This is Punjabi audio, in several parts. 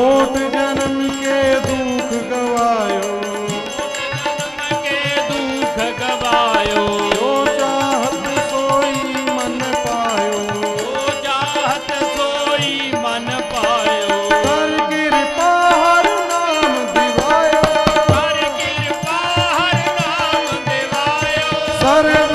कोट जनम के दुख गवायो। के दुख गवायो जो चाहत सोई मन पायो। जो चाहत सोई मन पायो कर कृपा हर नाम दिवायो। कर कृपा हर नाम दिवायो। सर्व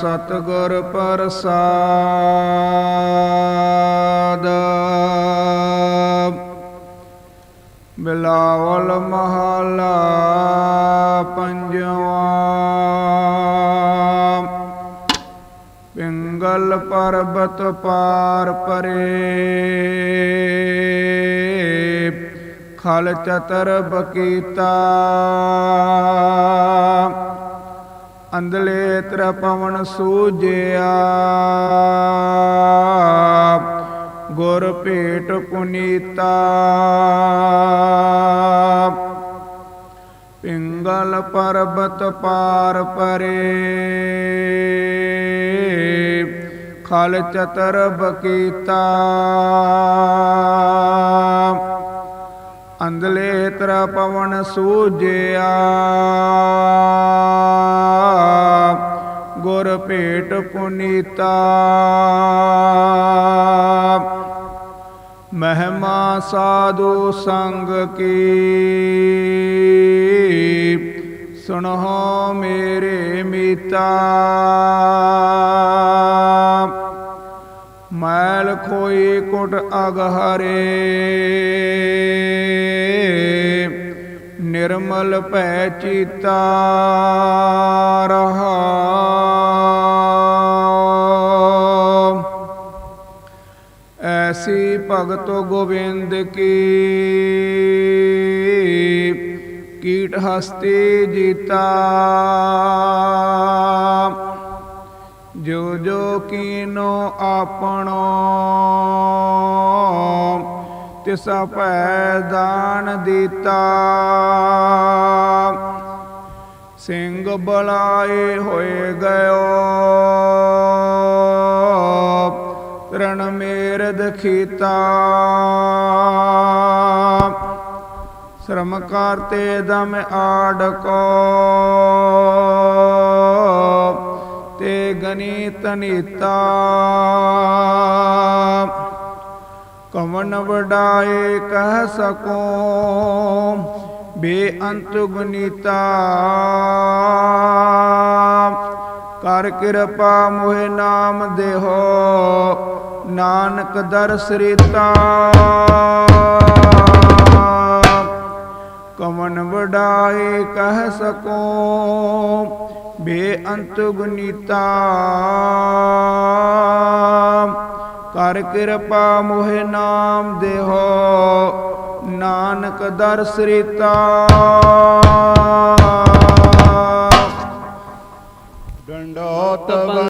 ਸਤਿਗੁਰ ਪ੍ਰਸਾਦ। ਬਿਲਾਵਲ ਮਹਲਾ ਪੰਜਵਾ। ਪਿੰਗਲ ਪਰਬਤ ਪਾਰ ਪਰੇ। ਖਲ ਚਤਰ ਬਕੀਤਾ। ਅੰਦਲੇ ਤਰ ਪਵਨ ਸੂਜਿਆ। ਗੁਰ ਭੇਟ ਪੁਨੀਤਾ। ਪਿੰਗਲ ਪਰਬਤ ਪਾਰ ਪਰੇ। ਖਲ ਚਤਰ ਬਕੀਤਾ। ਅੰਦਲੇ ਤਰ ਪਵਨ ਸੂਜਿਆ। ਪੁਨੀਤਾ ਮਹਿਮਾ ਸਾਧੂ ਸੰਗ ਕੀ। ਸੁਣੋ ਮੇਰੇ ਮੀਤਾ। ਮੈਲ ਖੋਈ ਕੁਟ ਅਗਹਰੇ। ਨਿਰਮਲ ਭੈ ਚੀਤਾ ਰਹਾ। ਐਸੀ ਭਗਤ ਗੋਬਿੰਦ ਕੀ। ਕੀਟ ਹਸਤੀ ਜੀਤਾ। ਜੋ ਜੋ ਕੀਨੋ ਆਪਣੋ, ਤਿਸਾ ਭੈ ਦਾਨ ਦਿੱਤਾ। ਸਿੰਘ ਬਲਾਏ ਹੋਏ ਗਇਓ। ਰਣ ਮੇਰ ਦਖੀਤਾ। ਸ਼ਰਮ ਕਰਤੇ ਦਮ ਆੜਕੋ। ਤੇ ਗਨੀਤ ਨੀਤਾ। ਕਵਨ ਵਡਾਏ ਕਹਿ ਸਕੋ, ਬੇਅੰਤ ਗੁਨੀਤਾ। ਕਰ ਕਿਰਪਾ ਮੋਹਿ ਨਾਮ ਦੇਹੋ ਨਾਨਕ ਦਰਸ ਰੀਤਾ ਕਮਨ ਵਡਾਏ ਕਹਿ ਸਕੋ, ਬੇਅੰਤ ਗੁਨੀਤਾ। ਕਰ ਕਿਰਪਾ ਮੋਹਿ ਨਾਮ ਦੇਹੋ, ਨਾਨਕ ਦਰਸ ਰੀਤਾ ਡੰਡੋਤ